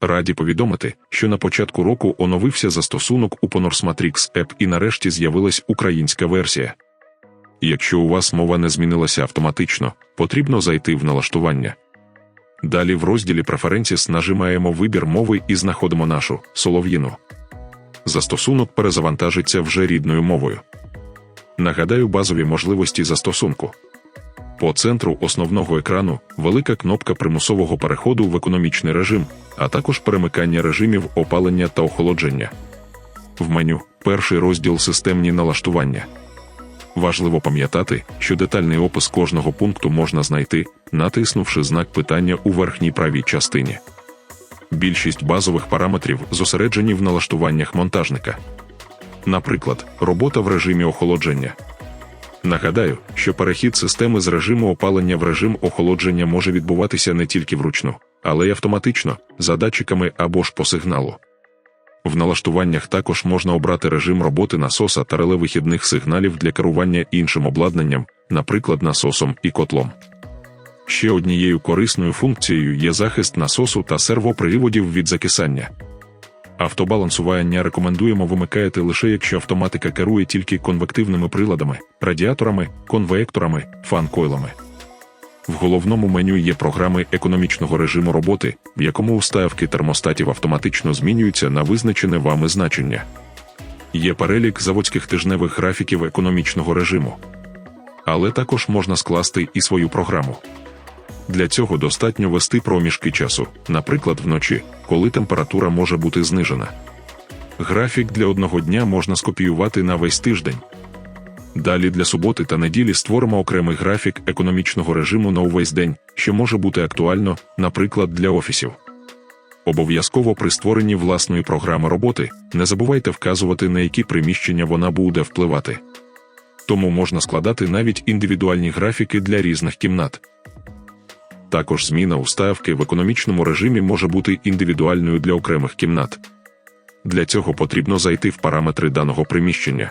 Раді повідомити, що на початку року оновився застосунок у Ponors Matrix App і нарешті з'явилась українська версія. Якщо у вас мова не змінилася автоматично, потрібно зайти в налаштування. Далі в розділі Preferences нажимаємо вибір мови і знаходимо нашу солов'їну. Застосунок перезавантажиться вже рідною мовою. Нагадаю базові можливості застосунку. По центру основного екрану велика кнопка примусового переходу в економічний режим, а також перемикання режимів опалення та охолодження. В меню перший розділ системні налаштування. Важливо пам'ятати, що детальний опис кожного пункту можна знайти, натиснувши знак питання у верхній правій частині. Більшість базових параметрів зосереджені в налаштуваннях монтажника. Наприклад, робота в режимі охолодження. Нагадаю, що перехід системи з режиму опалення в режим охолодження може відбуватися не тільки вручну, але й автоматично, за датчиками або ж по сигналу. В налаштуваннях також можна обрати режим роботи насоса та реле вихідних сигналів для керування іншим обладнанням, наприклад, насосом і котлом. Ще однією корисною функцією є захист насосу та сервоприводів від закисання. Автобалансування рекомендуємо вимикати лише якщо автоматика керує тільки конвективними приладами, радіаторами, конвекторами, фан-койлами. В головному меню є програми економічного режиму роботи, в якому уставки термостатів автоматично змінюються на визначене вами значення. Є перелік заводських тижневих графіків економічного режиму. Але також можна скласти і свою програму. Для цього достатньо вести проміжки часу, наприклад, вночі, коли температура може бути знижена. Графік для одного дня можна скопіювати на весь тиждень. Далі для суботи та неділі створимо окремий графік економічного режиму на увесь день, що може бути актуально, наприклад, для офісів. Обов'язково при створенні власної програми роботи не забувайте вказувати, на які приміщення вона буде впливати. Тому можна складати навіть індивідуальні графіки для різних кімнат. Також зміна уставки в економічному режимі може бути індивідуальною для окремих кімнат. Для цього потрібно зайти в параметри даного приміщення.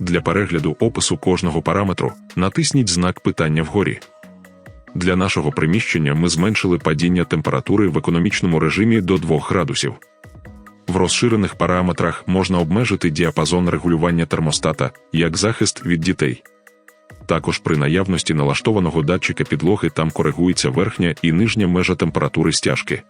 Для перегляду опису кожного параметру натисніть знак питання вгорі. Для нашого приміщення ми зменшили падіння температури в економічному режимі до 2 градусів. В розширених параметрах можна обмежити діапазон регулювання термостата як захист від дітей. Також при наявності налаштованого датчика підлоги там коригується верхня і нижня межа температури стяжки.